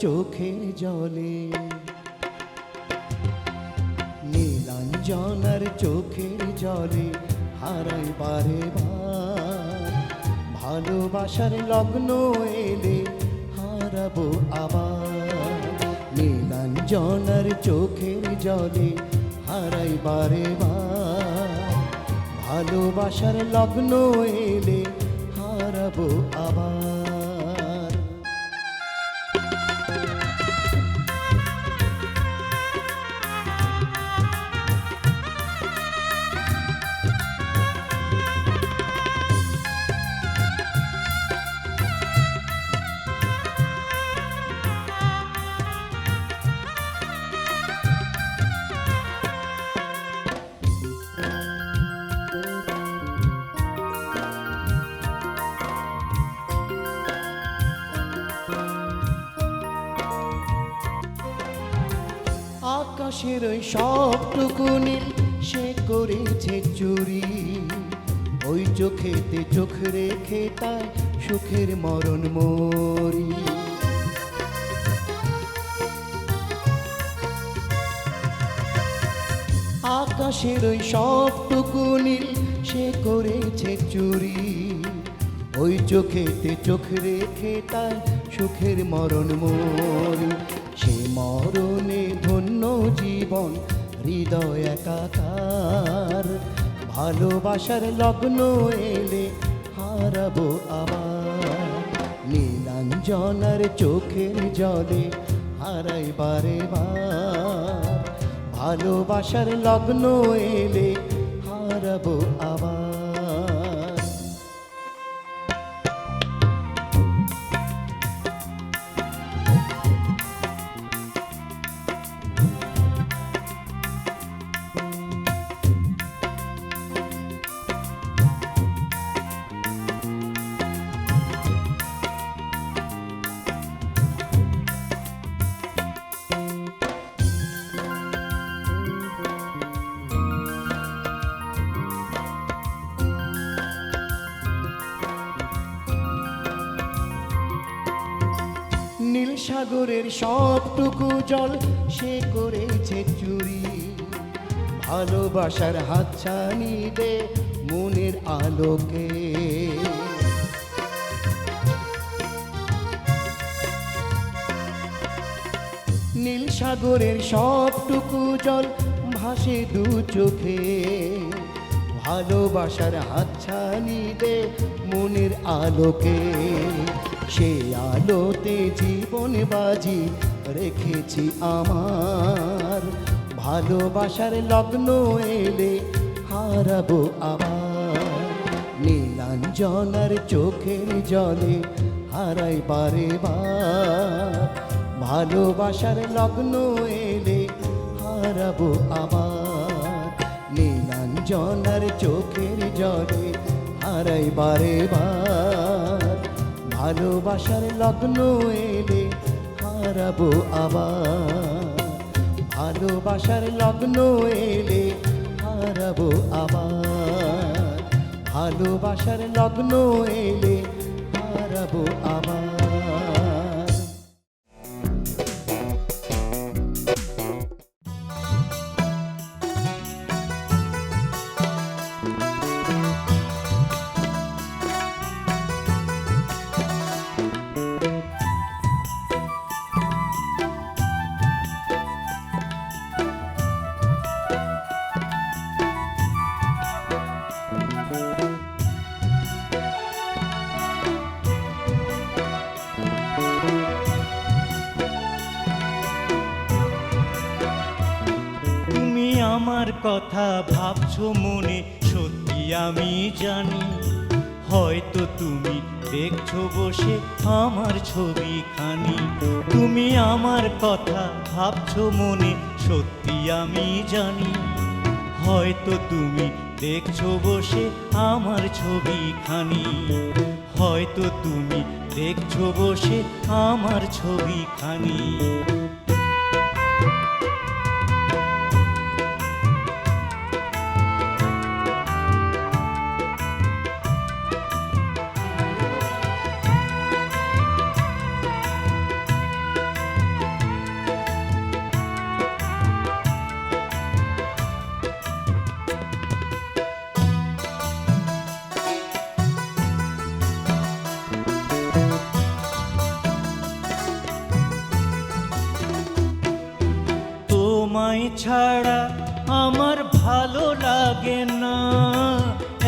চোখের জলে। নীলাঞ্জনার চোখের জলে হারাই বারে ভালোবাসার লগ্ন এলে হারাবো আবার। নীলাঞ্জনার চোখের জলে হারাই বার। ভালোবাসার লগ্ন এলে হারাবো আবার। আকাশের ওই সবটুকু নীল, সে করেছে চুরি। ওই চোখেতে চোখ রেখে তাই সুখের মরণ মরি। আকাশের ওই সবটুকু নীল, সে করেছে চুরি। ওই চোখেতে চোখ রেখে তাই সুখের মরণ মরি। সে মরণে ধন্য জীবন, হৃদয় একাকার। ভালোবাসার লগ্ন এলে হারাবো আবার। নীলাঞ্জনার চোখের জলে হারাই বারে। ভালোবাসার লগ্ন এলে হারাবো আবার। সাগরের সবটুকু জল সে করেছে চুরি। ভালোবাসার হাতছানি দে মনের আলোকে। নীল সাগরের সবটুকু জল ভাসে দু চোখে। ভালোবাসার হাতছানি দে মনের আলোকে। সে আলোতে জীবন বাজি রেখেছি আমার। ভালোবাসার লগ্ন এলে হারাবো আবার। নীলাঞ্জনার চোখের জলে হারাই বারে বার। ভালোবাসার লগ্ন এলে হারাবো আবার। নীলাঞ্জনার চোখের জলে হারাই বারে বার। ভালোবাসার লগ্ন এলে হারাবো আবার। ভালোবাসার লগ্ন এলে হারাবো আবার। ভালোবাসার লগ্ন এলে হারাবো আবার। কথা ভাবছ মনে, সত্যি আমি জানি। হয়তো তুমি দেখছ বসে আমার ছবিখানি। তুমি আমার কথা ভাবছ মনে, সত্যি আমি জানি। হয়তো তুমি দেখছ বসে আমার ছবিখানি। হয়তো তুমি দেখছ বসে আমার ছবিখানি। ছাড়া আমার ভালো লাগে না।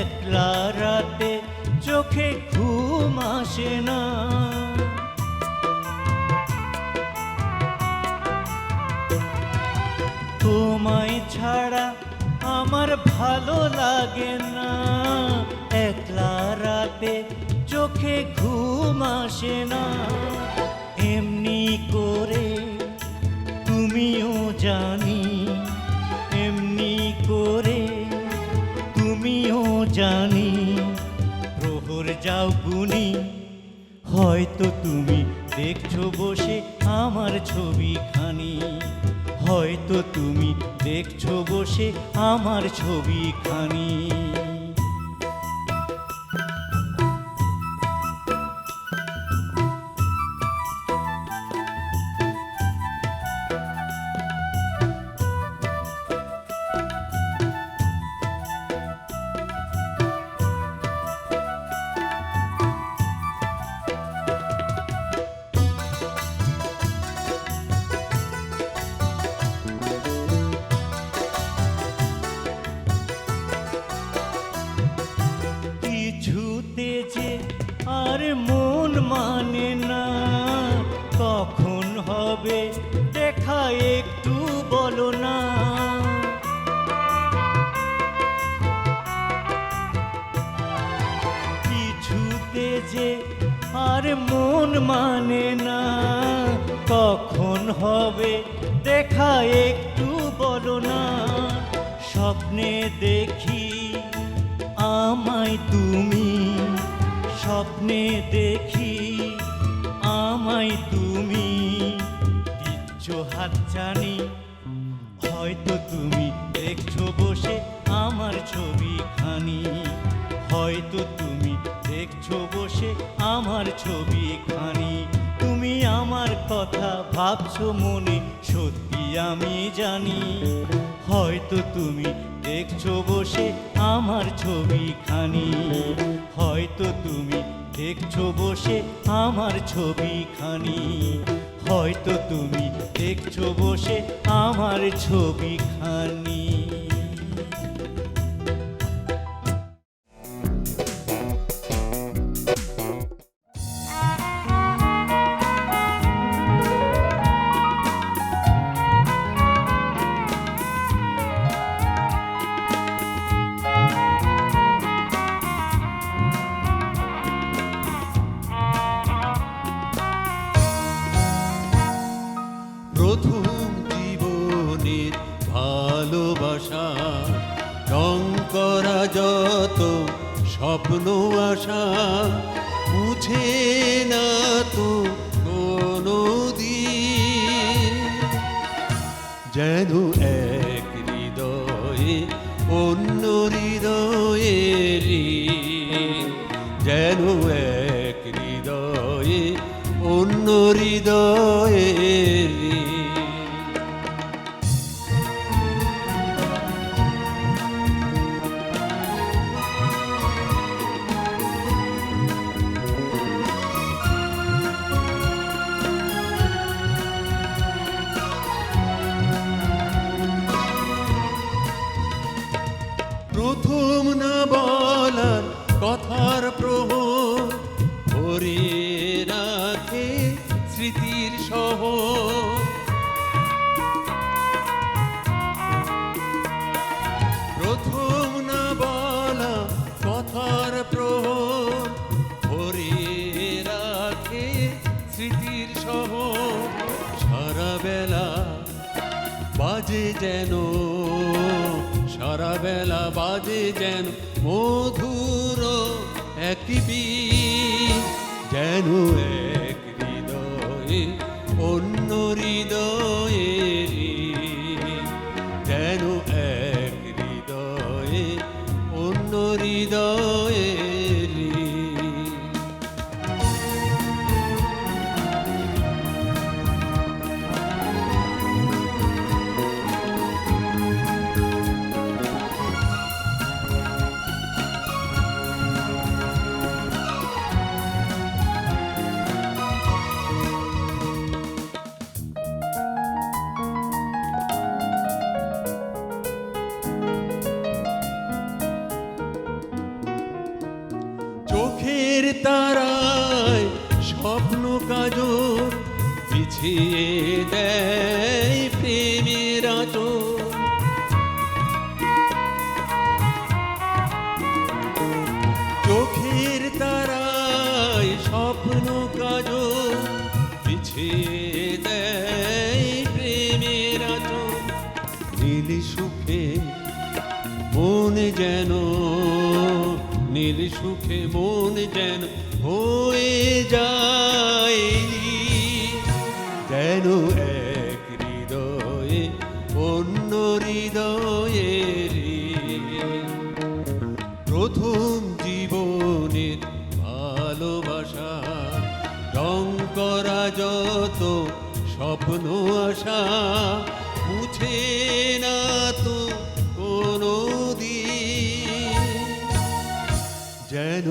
একলা রাতে চোখে ঘুম আসে না। তোমায় ছাড়া আমার ভালো লাগে না। একলা রাতে চোখে ঘুম আসে না। এমনি করে তুমিও জানি যাও গুনি হয়তো তুমি দেখছ বসে আমার ছবিখানি। হয়তো তুমি দেখছ বসে আমার ছবিখানি। মন না, কখন হবে? দেখা একটু বলো না। স্বপ্নে দেখি আমায় তুমি। স্বপ্নে দেখি আমায় তুমি। দিচ্ছ হাত জানি, হয়তো তুমি দেখছ বসে আমার ছবিখানি। হয়তো তুমি দেখছ বসে আমার ছবিখানি। তুমি আমার কথা ভাবছ মনে, সত্যি আমি জানি। হয়তো তুমি দেখছ বসে আমার ছবিখানি। হয়তো তুমি দেখছ বসে আমার ছবিখানি। হয়তো তুমি দেখছ বসে আমার ছবিখানি। প্রথম যেন এক হৃদয়ে অন্য হৃদয়ের যেন এক হৃদয়ে অন্য হৃদয়ের যেন। সারা বেলা বাজে যেন মধুর এক বীজ, যেন এক হৃদয়ে অন্য হৃদয়ে যেন এক হৃদয়ে অন্য হৃদয়ে চোখের তারায় স্বপ্ন কাজ পিছিয়ে দেয় প্রেমের আচর নীল সুখে মন যেন, নীল সুখে মন যেন স্বপ্ন আশা মুছে না তো কোনো দিন যেন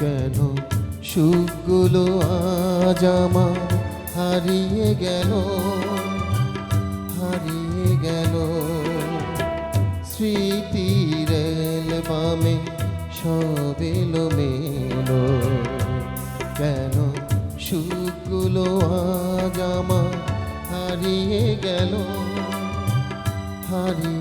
কেন? সুখগুলো আজ আমার হারিয়ে গেল হারিয়ে গেল। স্মৃতির অ্যালবামে সব এলো মেলো কেন সুখগুলো আজ আমার হারিয়ে গেল, হারিয়ে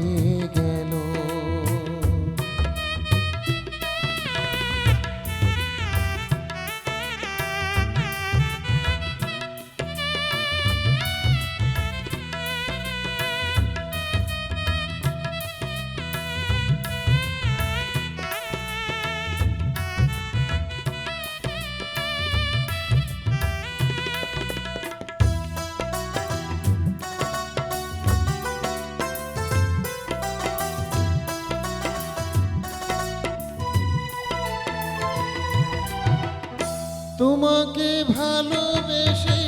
তোমাকে ভালোবেসে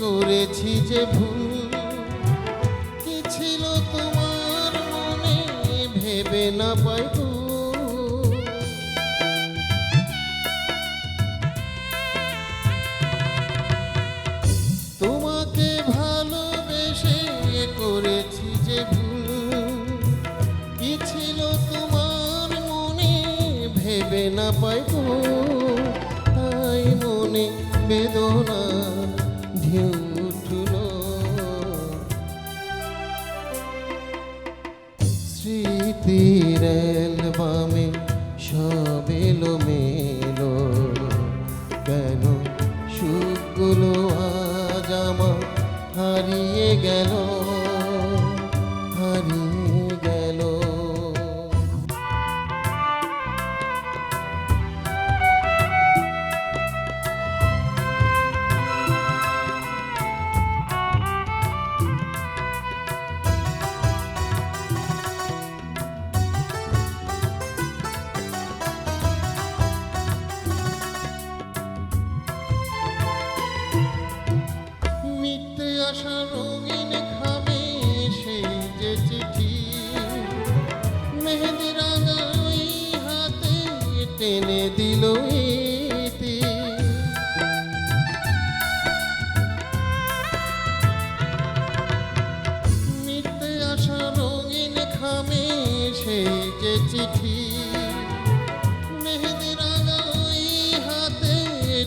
করেছি যে ভুল। কি ছিল তোমার মনে, ভেবে না পাই। তোমাকে ভালোবেসে করেছি যে ভুল। কি ছিল তোমার মনে, ভেবে না পাই বেদনা।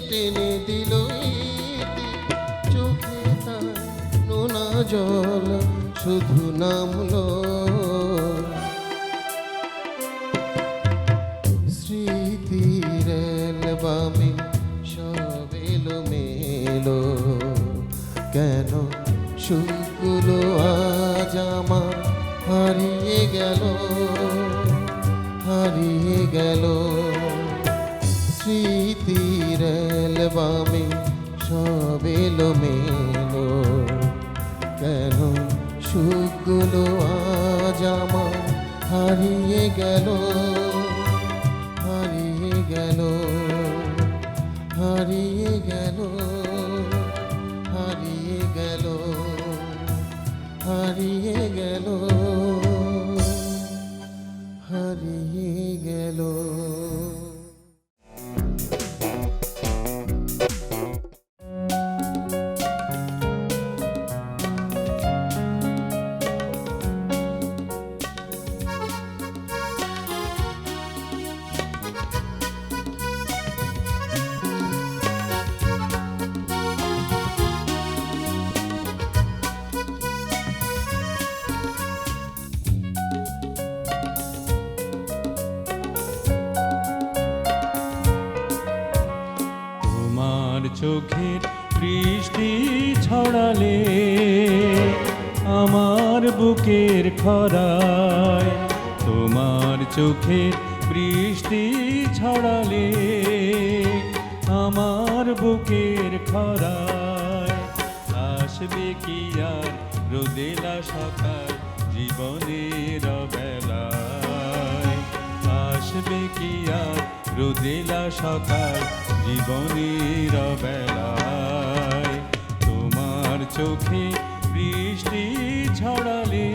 টেনে দিল চোখে নোনা জল, শুধু নামলো। স্মৃতির সব এলো মেলো কেন সুখগুলো আজ হারিয়ে গেল হারিয়ে গেল। এলো মেলো। কেন সুখগুলো আজ আমার হারিয়ে গেল? হারিয়ে গেল হারিয়ে গেল হারিয়ে গেল হারিয়ে গেল। চোখের বৃষ্টি ছড়ালে আমার বুকের খরায় তোমার চোখের বৃষ্টি ছড়ালে আমার বুকের খরায় আসবে কি আর রোদেলা সকাল জীবনের বেলায়? আসবে কি আর রোদেলা সকাল জীবনের বেলায় তোমার চোখে বৃষ্টি ছড়ালে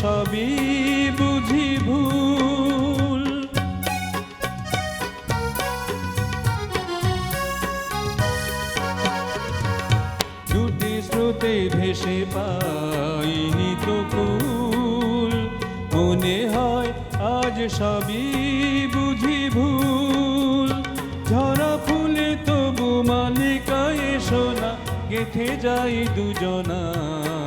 সবই বুঝি ভুল। দুটি স্রোতে ভেসে পাইনি তো কুল। মনে হয় আজ সবই বুঝি ভুল। ঝরা ফুলে তবু মালিকায় সোনা, গেথে যাই দুজনায়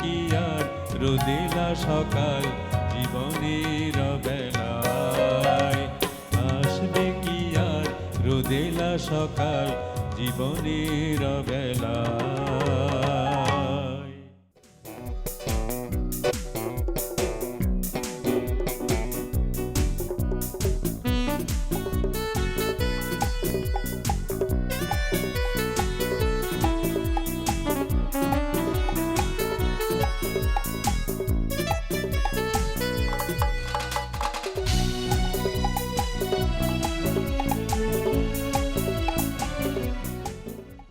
কি আর রোদেলা সকাল জীবনের বেলায়। আসবে কি আর রোদেলা সকাল জীবনের বেলায়?